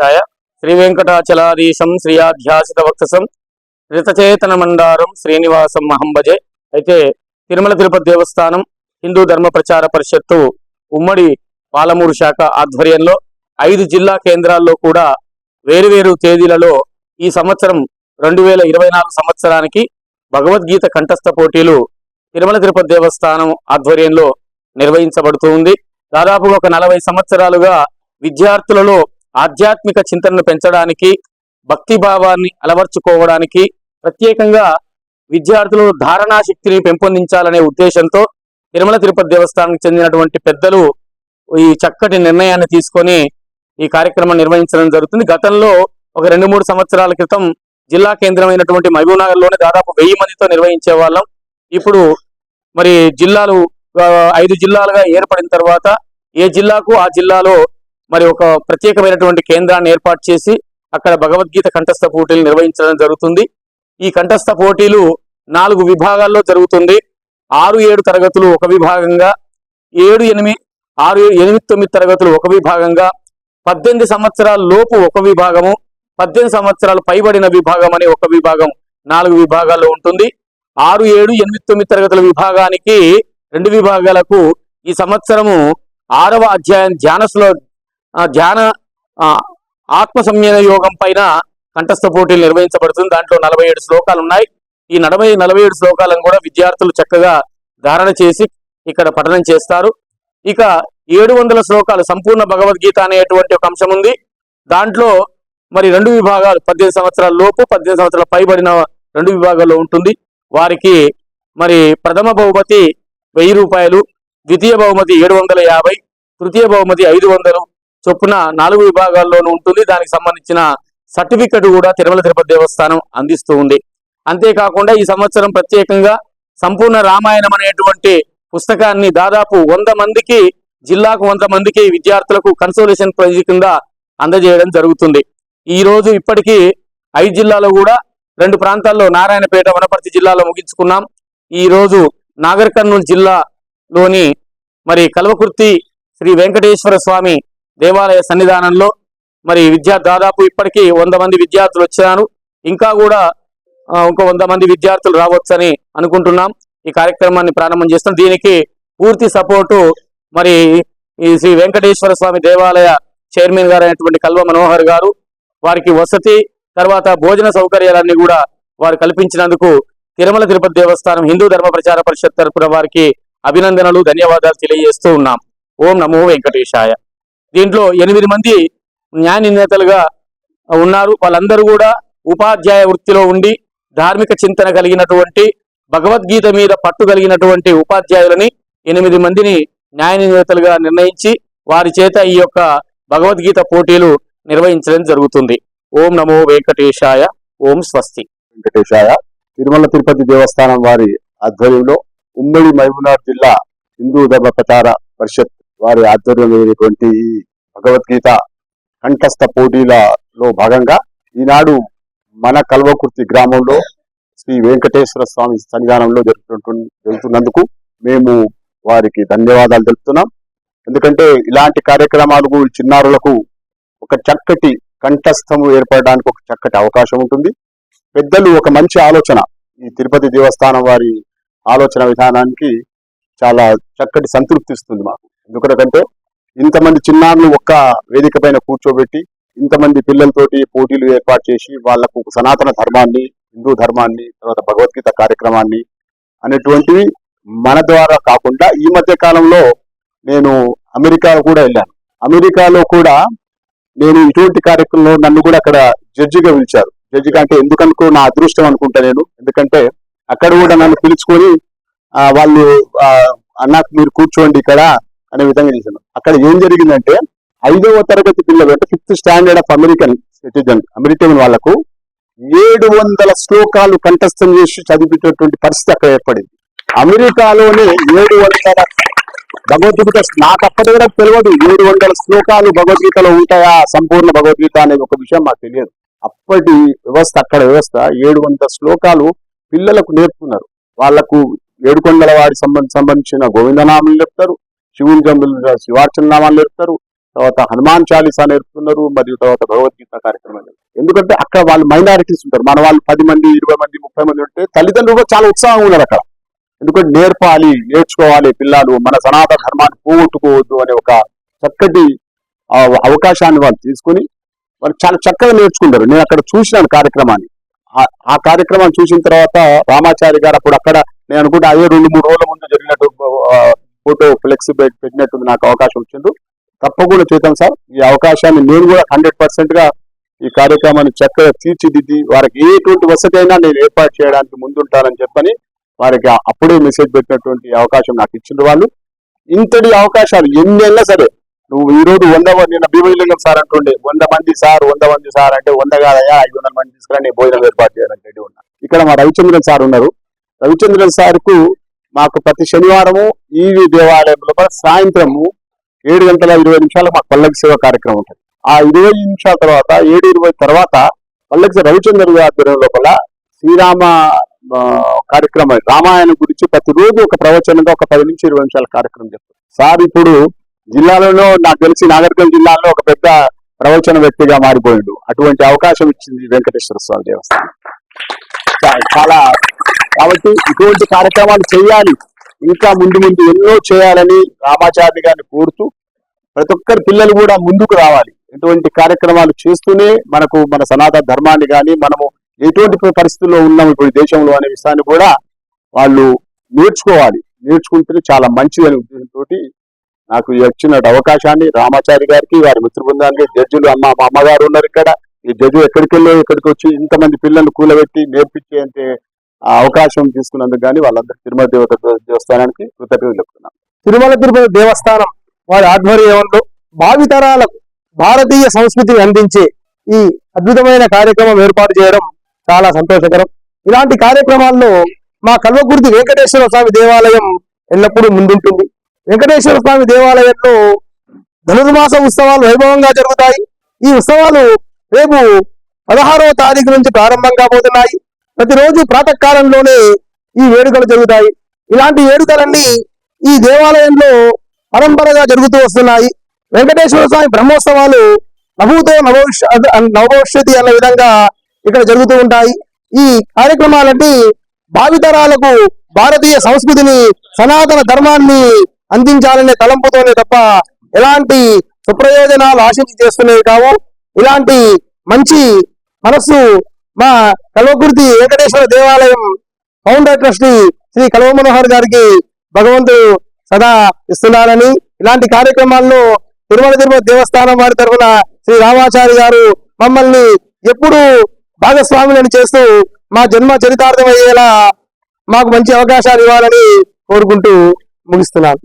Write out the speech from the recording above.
అధ్యాయ శ్రీ వెంకటాచలాధీశం శ్రీయాధ్యాసిత వక్షసం రితచేతన మండారం శ్రీనివాసం మహంబజే అయితే తిరుమల తిరుపతి దేవస్థానం హిందూ ధర్మ ప్రచార పరిషత్తు ఉమ్మడి పాలమూరు శాఖ ఆధ్వర్యంలో ఐదు జిల్లా కేంద్రాల్లో కూడా వేరువేరు తేదీలలో ఈ సంవత్సరం రెండు వేల ఇరవై నాలుగు సంవత్సరానికి భగవద్గీత కంఠస్థ పోటీలు తిరుమల తిరుపతి దేవస్థానం ఆధ్వర్యంలో నిర్వహించబడుతూ ఉంది. దాదాపుగా ఒక నలభై సంవత్సరాలుగా విద్యార్థులలో ఆధ్యాత్మిక చింతనను పెంచడానికి భక్తి భావాన్ని అలవర్చుకోవడానికి ప్రత్యేకంగా విద్యార్థులు ధారణా శక్తిని పెంపొందించాలనే ఉద్దేశంతో తిరుమల తిరుపతి దేవస్థానానికి చెందినటువంటి పెద్దలు ఈ చక్కటి నిర్ణయాన్ని తీసుకొని ఈ కార్యక్రమం నిర్వహించడం జరుగుతుంది. గతంలో ఒక రెండు మూడు సంవత్సరాల క్రితం జిల్లా కేంద్రమైనటువంటి మహబూబ్నగర్లోనే దాదాపు వెయ్యి మందితో నిర్వహించే వాళ్ళం. ఇప్పుడు మరి జిల్లాలు ఐదు జిల్లాలుగా ఏర్పడిన తర్వాత ఏ జిల్లాకు ఆ జిల్లాలో మరి ఒక ప్రత్యేకమైనటువంటి కేంద్రాన్ని ఏర్పాటు చేసి అక్కడ భగవద్గీత కంఠస్థ పోటీలు నిర్వహించడం జరుగుతుంది. ఈ కంఠస్థ పోటీలు నాలుగు విభాగాల్లో జరుగుతుంది. ఆరు ఏడు తరగతులు ఒక విభాగంగా ఏడు ఎనిమిది ఆరు ఎనిమిది తొమ్మిది తరగతులు ఒక విభాగంగా పద్దెనిమిది సంవత్సరాల లోపు ఒక విభాగము పద్దెనిమిది సంవత్సరాలు పైబడిన విభాగం అనే ఒక విభాగం నాలుగు విభాగాల్లో ఉంటుంది. ఆరు ఏడు ఎనిమిది తొమ్మిది తరగతుల విభాగానికి రెండు విభాగాలకు ఈ సంవత్సరము ఆరవ అధ్యాయం ధ్యాన ధ్యాన ఆత్మ సంయన యోగం పైన కంఠస్థ పోటీలు నిర్వహించబడుతుంది. దాంట్లో నలభై ఏడు శ్లోకాలు ఉన్నాయి. ఈ నలభై నలభై ఏడు శ్లోకాలను కూడా విద్యార్థులు చక్కగా ధారణ చేసి ఇక్కడ పఠనం చేస్తారు. ఇక ఏడు వందల శ్లోకాలు సంపూర్ణ భగవద్గీత అనేటువంటి ఒక అంశం ఉంది. దాంట్లో మరి రెండు విభాగాలు పద్దెనిమిది సంవత్సరాల లోపు పద్దెనిమిది సంవత్సరాల పైబడిన రెండు విభాగాల్లో ఉంటుంది. వారికి మరి ప్రథమ బహుమతి వెయ్యి రూపాయలు ద్వితీయ బహుమతి ఏడు వందల యాభై తృతీయ బహుమతి ఐదు వందలు చొప్పున నాలుగు విభాగాల్లోనూ ఉంటుంది. దానికి సంబంధించిన సర్టిఫికెట్ కూడా తిరుమల తిరుపతి దేవస్థానం అందిస్తూ ఉంది. అంతేకాకుండా ఈ సంవత్సరం ప్రత్యేకంగా సంపూర్ణ రామాయణం అనేటువంటి పుస్తకాన్ని దాదాపు వంద మందికి జిల్లాకు వంద మందికి విద్యార్థులకు కన్సోలేషన్ ప్రైజ్ కింద అందజేయడం జరుగుతుంది. ఈ రోజు ఇప్పటికీ ఐదు జిల్లాలో కూడా రెండు ప్రాంతాల్లో నారాయణపేట వనపర్తి జిల్లాలో ముగించుకున్నాం. ఈ రోజు నాగర్ కర్నూలు జిల్లాలోని మరి కల్వకుర్తి శ్రీ వెంకటేశ్వర స్వామి దేవాలయ సన్నిధానంలో మరి విద్యా దాదాపు ఇప్పటికీ వంద మంది విద్యార్థులు వచ్చారు. ఇంకా కూడా ఇంకో వంద మంది విద్యార్థులు రావచ్చని అనుకుంటున్నాం. ఈ కార్యక్రమాన్ని ప్రారంభం చేస్తాం. దీనికి పూర్తి సపోర్టు మరి ఈ శ్రీ వెంకటేశ్వర స్వామి దేవాలయ చైర్మన్ గారు అయినటువంటి కల్వ మనోహర్ గారు వారికి వసతి తర్వాత భోజన సౌకర్యాలన్నీ కూడా వారు కల్పించినందుకు తిరుమల తిరుపతి దేవస్థానం హిందూ ధర్మ ప్రచార పరిషత్ తరఫున వారికి అభినందనలు ధన్యవాదాలు తెలియజేస్తూ ఉన్నాం. ఓం నమో వెంకటేశాయ. దీంట్లో ఎనిమిది మంది న్యాయ నిర్ణేతలుగా ఉన్నారు. వాళ్ళందరూ కూడా ఉపాధ్యాయ వృత్తిలో ఉండి ధార్మిక చింతన కలిగినటువంటి భగవద్గీత మీద పట్టు కలిగినటువంటి ఉపాధ్యాయులని ఎనిమిది మందిని న్యాయ నిర్ణేతలుగా నిర్ణయించి వారి చేత ఈ యొక్క భగవద్గీత పోటీలు నిర్వహించడం జరుగుతుంది. ఓం నమో వెంకటేశాయ. ఓం స్వస్తి. వెంకటేశాయ తిరుమల తిరుపతి దేవస్థానం వారి ఆధ్వర్యంలో ఉమ్మడి మహబూబ్నగర్ జిల్లా హిందూ ధర్మ ప్రచార పరిషత్ వారి ఆధ్వర్యమైనటువంటి భగవద్గీత కంఠస్థ పోటీలలో భాగంగా ఈనాడు మన కల్వకుర్తి గ్రామంలో శ్రీ వెంకటేశ్వర స్వామి సన్నిధానంలో జరుగుతుంటు జరుగుతున్నందుకు మేము వారికి ధన్యవాదాలు తెలుపుతున్నాం. ఎందుకంటే ఇలాంటి కార్యక్రమాలకు చిన్నారులకు ఒక చక్కటి కంఠస్థము ఏర్పడడానికి ఒక చక్కటి అవకాశం ఉంటుంది. పెద్దలు ఒక మంచి ఆలోచన ఈ తిరుపతి దేవస్థానం వారి ఆలోచన విధానానికి చాలా చక్కటి సంతృప్తి ఇస్తుంది మాకు. ఎందుకంటే ఇంతమంది చిన్నారులు ఒక్క వేదిక పైన కూర్చోబెట్టి ఇంతమంది పిల్లలతోటి పోటీలు ఏర్పాటు చేసి వాళ్ళకు సనాతన ధర్మాన్ని హిందూ ధర్మాన్ని తర్వాత భగవద్గీత కార్యక్రమాన్ని అనేటువంటివి మన ద్వారా కాకుండా ఈ మధ్య కాలంలో నేను అమెరికా కూడా వెళ్ళాను. అమెరికాలో కూడా నేను ఇటువంటి కార్యక్రమంలో నన్ను కూడా అక్కడ జడ్జిగా పిలిచారు. జడ్జిగా అంటే ఎందుకనుకో నా అదృష్టం అనుకుంటా నేను. ఎందుకంటే అక్కడ కూడా నన్ను పిలుచుకొని వాళ్ళు అన్నాకు మీరు కూర్చోండి ఇక్కడ. అనే విధంగా చేశాను అక్కడ ఏం జరిగిందంటే ఐదవ తరగతి పిల్లలు అంటే fifth standard of American citizen American వాళ్ళకు ఏడు వందల శ్లోకాలు కంఠస్థం చేసి చదివేటటువంటి పరిస్థితి అక్కడ ఏర్పడింది. అమెరికాలోనే ఏడు వందల భగవద్గీత నాకు అప్పటి కూడా తెలియదు ఏడు వందల శ్లోకాలు భగవద్గీతలో ఉంటాయా సంపూర్ణ భగవద్గీత అనేది ఒక విషయం మాకు తెలియదు. అప్పటి వ్యవస్థ అక్కడ వ్యవస్థ ఏడు వందల శ్లోకాలు పిల్లలకు నేర్పుతున్నారు. వాళ్ళకు ఏడుకొండల వాడి సంబంధించిన గోవిందనామలు చెప్తారు. శివుని సంబంధించిన శివార్చన నామాలు నేర్పుతారు తర్వాత హనుమాన్ చాలీసా నేర్పుతున్నారు మరియు తర్వాత భగవద్గీత కార్యక్రమాలు ఎందుకంటే అక్కడ వాళ్ళు మైనారిటీస్ ఉంటారు. మన వాళ్ళు పది మంది ఇరవై మంది ముప్పై మంది ఉంటే తల్లిదండ్రులు కూడా చాలా ఉత్సాహంగా ఉన్నారు అక్కడ. ఎందుకంటే నేర్పాలి నేర్చుకోవాలి పిల్లలు మన సనాతన ధర్మాన్ని పోగొట్టుకోవద్దు అనే ఒక చక్కటి అవకాశాన్ని వాళ్ళు తీసుకుని వాళ్ళు చాలా చక్కగా నేర్చుకుంటారు. నేను అక్కడ చూసినాను కార్యక్రమాన్ని. ఆ- కార్యక్రమాన్ని చూసిన తర్వాత రామాచారి గారు అప్పుడు అక్కడ నేను అనుకుంటే అదే రెండు మూడు రోజుల ముందు జరిగినట్టు ఫోటో ఫ్లెక్స్ పెట్టినట్టుంది నాకు అవకాశం వచ్చింది. తప్పకుండా చూద్దాం సార్. ఈ అవకాశాన్ని నేను కూడా హండ్రెడ్ పర్సెంట్గా ఈ కార్యక్రమాన్ని చక్కగా తీర్చిదిద్ది వారికి ఎటువంటి వసతి అయినా నేను ఏర్పాటు చేయడానికి ముందుంటానని చెప్పని వారికి అప్పుడే మెసేజ్ పెట్టినటువంటి అవకాశం నాకు ఇచ్చిన వాళ్ళు. ఇంతటి అవకాశాలు ఎన్ని అయినా సరే నువ్వు ఈ రోజు వంద నిన్న భీమలింగం సార్ అంటుండే వంద మంది సార్ వంద మంది సార్ అంటే వంద కాదయా ఐదు వందల మంది తీసుకురా నేను భోజనం ఏర్పాటు చేయాలని రెడీ ఉన్నా. ఇక్కడ మా రవిచంద్రన్ సార్ ఉన్నారు. రవిచంద్రన్ సార్కు మాకు ప్రతి శనివారము ఈవి దేవాలయంలో కూడా సాయంత్రము ఏడు గంటల ఇరవై నిమిషాలకు మాకు పల్లకి సేవ కార్యక్రమం ఉంటుంది. ఆ ఇరవై నిమిషాల తర్వాత ఏడు ఇరవై తర్వాత పల్లకి రవిచంద్ర ఆధ్వర్యం లోపల శ్రీరామ కార్యక్రమం రామాయణం గురించి ప్రతిరోజు ఒక ప్రవచనంగా ఒక పది నుంచి ఇరవై నిమిషాల కార్యక్రమం చెప్తారు. సార్ ఇప్పుడు జిల్లాలోనూ నాకు తెలిసి నాగరికం జిల్లాలో ఒక పెద్ద ప్రవచన వ్యక్తిగా మారిపోయిండు. అటువంటి అవకాశం ఇచ్చింది వెంకటేశ్వర స్వామి దేవస్థానం. చాలా కాబట్టి ఇటువంటి కార్యక్రమాలు చేయాలి. ఇంకా ముందు ముందు ఎన్నో చేయాలని రామాచారి గారిని కోరుతూ ప్రతి ఒక్కరి పిల్లలు కూడా ముందుకు రావాలి. ఎటువంటి కార్యక్రమాలు చేస్తూనే మనకు మన సనాతన ధర్మాన్ని కానీ మనము ఎటువంటి పరిస్థితుల్లో ఉన్నాం ఇప్పుడు ఈ దేశంలో అనే విషయాన్ని కూడా వాళ్ళు నేర్చుకోవాలి. నేర్చుకుంటే చాలా మంచిది అనే ఉద్దేశంతో నాకు వచ్చిన అవకాశాన్ని రామాచారి గారికి వారి మిత్ర బృందానికి జడ్జిలు అమ్మ మా అమ్మగారు ఉన్నారు ఇక్కడ. ఈ జడ్జి ఎక్కడికి వెళ్ళి ఇక్కడికి వచ్చి ఇంతమంది పిల్లలు కూలబెట్టి నేర్పించేంత ఆ అవకాశం తీసుకున్నందుకు కానీ వాళ్ళందరూ తిరుమల దేవత దేవస్థానానికి కృతజ్ఞతలు చెప్తున్నాం. తిరుమల తిరుపతి దేవస్థానం వారి ఆధ్వర్యంలో భావితరాలకు భారతీయ సంస్కృతిని అందించే ఈ అద్భుతమైన కార్యక్రమం ఏర్పాటు చేయడం చాలా సంతోషకరం. ఇలాంటి కార్యక్రమాల్లో మా కల్వకుర్తి వెంకటేశ్వర స్వామి దేవాలయం ఎల్లప్పుడూ ముందుంటుంది. వెంకటేశ్వర స్వామి దేవాలయంలో ధనుర్మాస ఉత్సవాలు వైభవంగా జరుగుతాయి. ఈ ఉత్సవాలు రేపు పదహారవ తారీఖు నుంచి ప్రారంభం కాబోతున్నాయి. ప్రతిరోజు ప్రాతకాలంలోనే ఈ వేడుకలు జరుగుతాయి. ఇలాంటి వేడుకలన్నీ ఈ దేవాలయంలో పరంపరగా జరుగుతూ వస్తున్నాయి. వెంకటేశ్వర స్వామి బ్రహ్మోత్సవాలు నభూతో నవోష్ నవోషతి అన్న విధంగా ఇక్కడ జరుగుతూ ఉంటాయి. ఈ కార్యక్రమాలన్నీ భావితరాలకు భారతీయ సంస్కృతిని సనాతన ధర్మాన్ని అందించాలనే తలంపుతోనే తప్ప ఎలాంటి సుప్రయోజనాలు ఆశించి చేస్తున్నవి కావు. ఇలాంటి మంచి మనస్సు మా కల్వకుర్తి వెంకటేశ్వర దేవాలయం ఫౌండర్ ట్రస్టీ శ్రీ కల్వ మనోహర్ గారికి భగవంతుడు సదా ఇస్తున్నారని ఇలాంటి కార్యక్రమాల్లో తిరుమల తిరుపతి దేవస్థానం వారి తరఫున శ్రీ రామాచారి గారు మమ్మల్ని ఎప్పుడూ భాగస్వాములను చేస్తూ మా జన్మ చరితార్థమయ్యేలా మాకు మంచి అవకాశాలు ఇవ్వాలని కోరుకుంటూ ముగిస్తున్నాను.